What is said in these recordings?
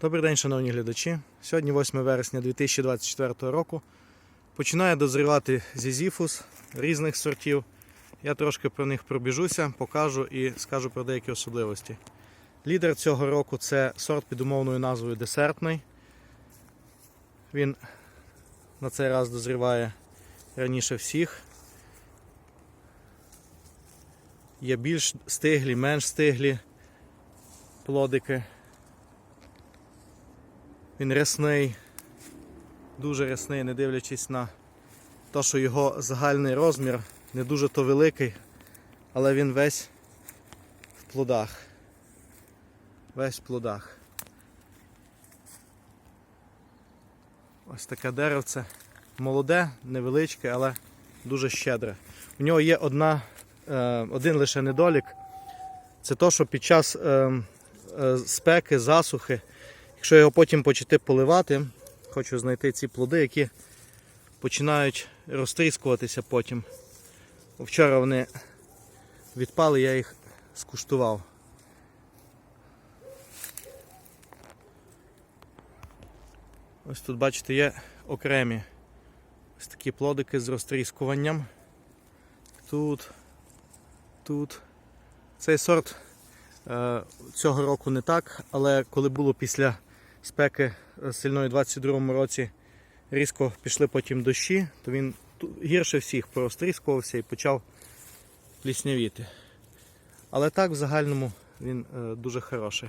Добрий день, шановні глядачі. Сьогодні 8 вересня 2024 року. Починає дозрівати зізіфус різних сортів. Я трошки про них пробіжуся, покажу і скажу про деякі особливості. Лідер цього року це сорт під умовною назвою десертний. Він на цей раз дозріває раніше всіх. Є більш стиглі, менш стиглі плодики. Він рясний, дуже рясний, не дивлячись на те, що його загальний розмір не дуже то великий, але він весь в плодах. Весь в плодах. Ось таке деревце. Молоде, невеличке, але дуже щедре. У нього є одна, е, один лише недолік. Це то, що під час е, е, спеки, засухи, якщо його потім почати поливати, хочу знайти ці плоди, які починають розтріскуватися потім. Вчора вони відпали, я їх скуштував. Ось тут, бачите, є окремі ось такі плодики з розтріскуванням. Тут, тут. Цей сорт е, цього року не так, але коли було після спеки е, сильної у 22-му році, різко пішли потім дощі, то він гірше всіх порозтріскувався і почав пліснявіти. Але так в загальному він е, дуже хороший.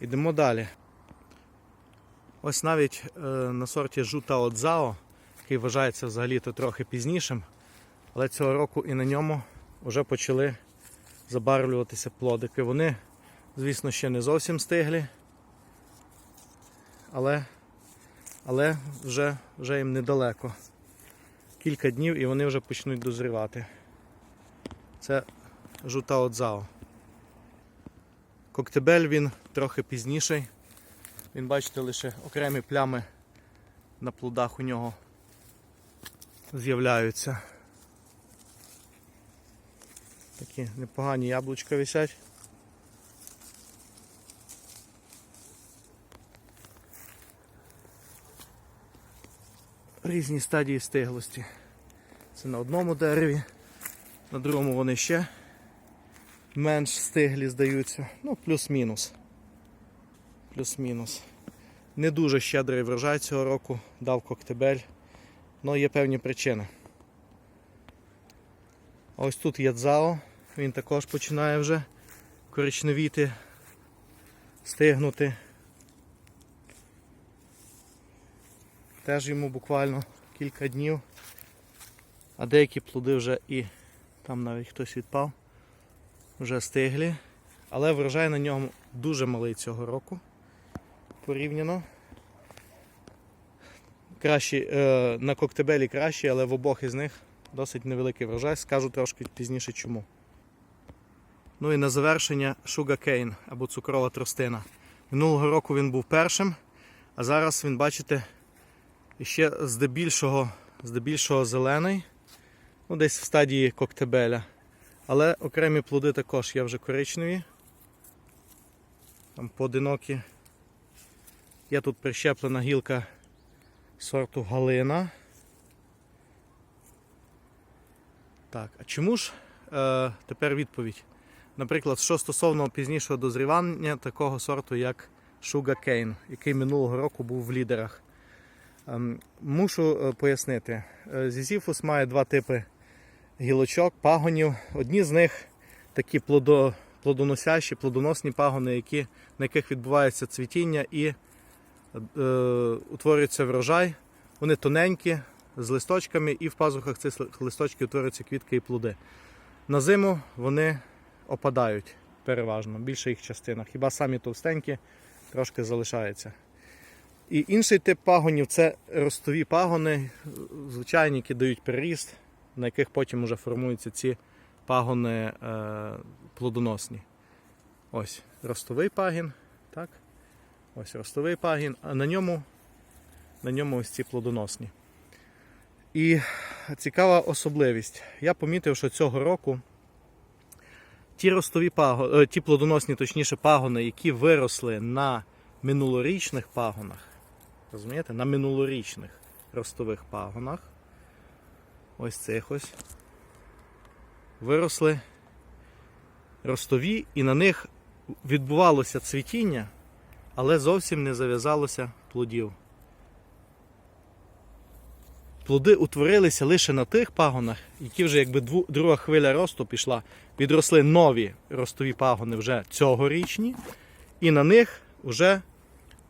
Йдемо далі. Ось навіть е, на сорті Жута Отзао, який вважається взагалі-то трохи пізнішим, але цього року і на ньому вже почали забарвлюватися плодики. Вони, звісно, ще не зовсім стиглі, але, але вже, вже їм недалеко. Кілька днів і вони вже почнуть дозрівати. Це Жута Отзао. Коктебель він трохи пізніший. Він, бачите, лише окремі плями на плодах у нього з'являються. Такі непогані яблучка висять. Різні стадії стиглості. Це на одному дереві, на другому вони ще менш стиглі здаються. Ну, плюс-мінус. Плюс-мінус. Не дуже щедрий врожай цього року дав коктебель, але є певні причини. Ось тут є він також починає вже коричневіти, стигнути. Теж йому буквально кілька днів, а деякі плоди вже і там навіть хтось відпав, вже стиглі. Але врожай на ньому дуже малий цього року порівняно. Кращі, е, на коктебелі кращі, але в обох із них досить невеликий врожай. Скажу трошки пізніше чому. Ну і на завершення Sugarcane або цукрова тростина. Минулого року він був першим, а зараз він, бачите, ще здебільшого, здебільшого зелений, ну десь в стадії коктебеля. Але окремі плоди також є вже коричневі. Там поодинокі. Є тут прищеплена гілка сорту Галина. Так, а чому ж е, тепер відповідь? Наприклад, що стосовно пізнішого дозрівання такого сорту, як Sugar Cane, який минулого року був в лідерах. Ем, мушу е, пояснити. Е, Зізіфус має два типи гілочок, пагонів. Одні з них такі плодо, плодоносящі, плодоносні пагони, які, на яких відбувається цвітіння і е, утворюється врожай. Вони тоненькі, з листочками, і в пазухах цих листочків утворюються квітки і плоди. На зиму вони опадають переважно, більша їх частина. Хіба самі товстенькі трошки залишаються. І інший тип пагонів це ростові пагони, звичайні, які дають приріст, на яких потім вже формуються ці пагони е, плодоносні. Ось ростовий пагін. Так? Ось ростовий пагін, а на ньому, на ньому ось ці плодоносні. І цікава особливість. Я помітив, що цього року ті ростові пагони, ті плодоносні, точніше, пагони, які виросли на минулорічних пагонах. Розумієте? На минулорічних ростових пагонах. Ось цих ось. Виросли ростові, і на них відбувалося цвітіння, але зовсім не зав'язалося плодів. Плоди утворилися лише на тих пагонах, які вже якби друга хвиля росту пішла, відросли нові ростові пагони вже цьогорічні, і на них вже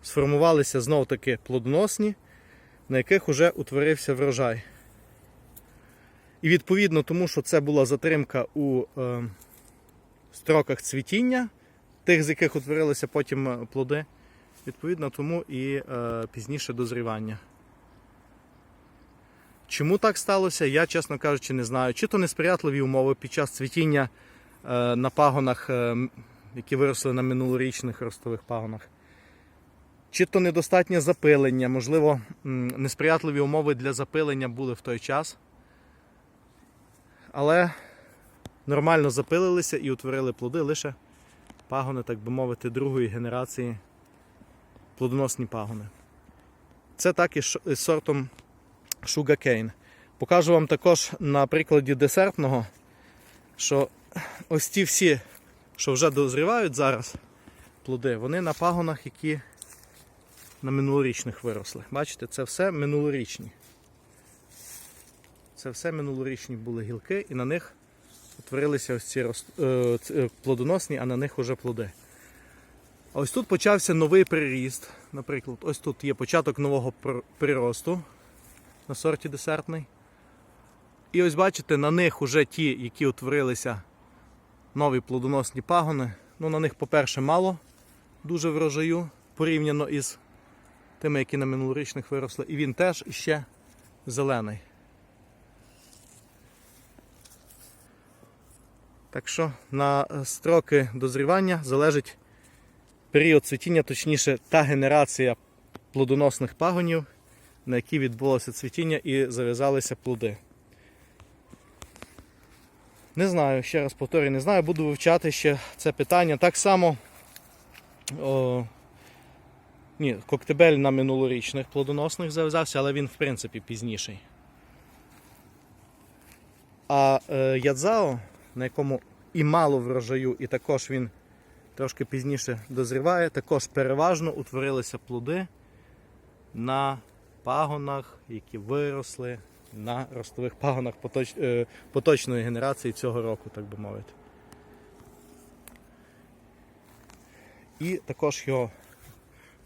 сформувалися знов таки плодоносні, на яких вже утворився врожай. І відповідно тому, що це була затримка у е, строках цвітіння, тих, з яких утворилися потім е, плоди, відповідно тому і е, пізніше дозрівання. Чому так сталося, я, чесно кажучи, не знаю. Чи то несприятливі умови під час цвітіння е, на пагонах, е, які виросли на минулорічних ростових пагонах. Чи то недостатнє запилення, можливо, несприятливі умови для запилення були в той час. Але нормально запилилися і утворили плоди лише пагони, так би мовити, другої генерації плодоносні пагони. Це так і із сортом Sugarcane. Покажу вам також на прикладі десертного, що ось ті всі, що вже дозрівають зараз плоди, вони на пагонах, які на минулорічних виросли. Бачите, це все минулорічні. Це все минулорічні були гілки, і на них утворилися ось ці рост- е, е, плодоносні, а на них вже плоди. А ось тут почався новий приріст. Наприклад, ось тут є початок нового пр- приросту на сорті десертний. І ось бачите, на них уже ті, які утворилися нові плодоносні пагони. Ну, на них, по-перше, мало дуже врожаю порівняно із тими, які на минулорічних виросли. І він теж іще зелений. Так що на е, строки дозрівання залежить період цвітіння, точніше, та генерація плодоносних пагонів, на якій відбулося цвітіння і зав'язалися плоди. Не знаю, ще раз повторюю, не знаю, буду вивчати ще це питання. Так само о, ні, коктебель на минулорічних плодоносних зав'язався, але він в принципі пізніший. А е, ядзао, на якому і мало врожаю, і також він трошки пізніше дозріває, також переважно утворилися плоди на пагонах, які виросли на ростових пагонах поточ... е, поточної генерації цього року, так би мовити. І також його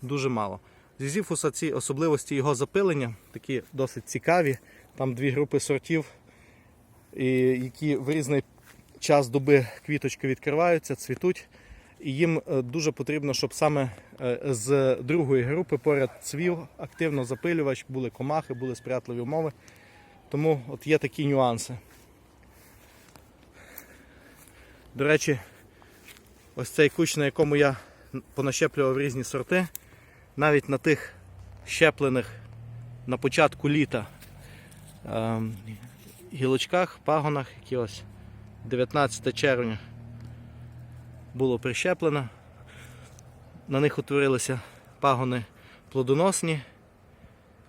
дуже мало. Зізіфуса ці особливості його запилення такі досить цікаві. Там дві групи сортів, які в різний час доби квіточки відкриваються, цвітуть. І їм е, дуже потрібно, щоб саме е, з другої групи поряд цвів активно запилювач, були комахи, були сприятливі умови. Тому от є такі нюанси. До речі, ось цей кущ, на якому я понащеплював різні сорти, навіть на тих щеплених на початку літа ем, гілочках, пагонах, які ось 19 червня було прищеплено. На них утворилися пагони плодоносні,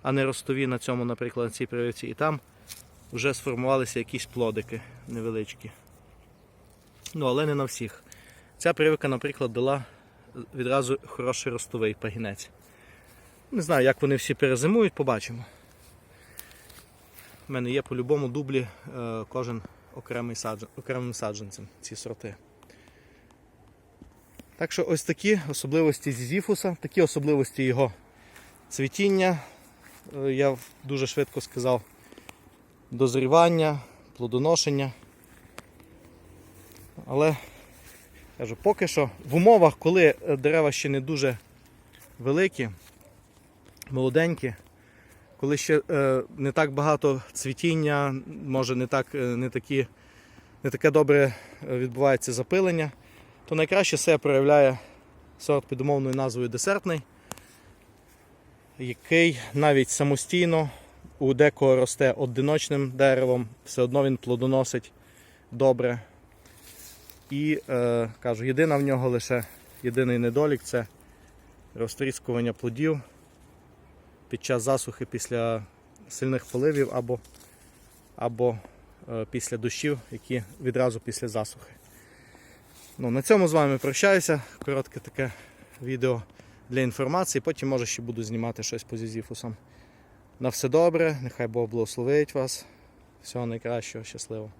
а не ростові на цьому, наприклад, на цій прививці. І там вже сформувалися якісь плодики невеличкі. Ну, але не на всіх. Ця прививка, наприклад, дала відразу хороший ростовий пагінець. Не знаю, як вони всі перезимують, побачимо. У мене є по-любому дублі е, кожен окремий саджан, окремим саджанцем ці сорти. Так що ось такі особливості зізіфуса, такі особливості його цвітіння. Е, Я дуже швидко сказав дозрівання, плодоношення. Але кажу, поки що в умовах, коли е, дерева ще не дуже великі, молоденькі, коли ще е, не так багато цвітіння, може не, так, е, не, такі, не таке добре е, відбувається запилення, то найкраще себе проявляє сорт під умовною назвою десертний, який навіть самостійно у декого росте одиночним деревом, все одно він плодоносить добре. І е, кажу, єдина в нього лише єдиний недолік це розтріскування плодів під час засухи після сильних поливів або, або е, після дощів, які відразу після засухи. Ну, на цьому з вами прощаюся. Коротке таке відео для інформації. Потім може ще буду знімати щось по зізіфусам. На все добре, нехай Бог благословить вас. Всього найкращого, щасливо.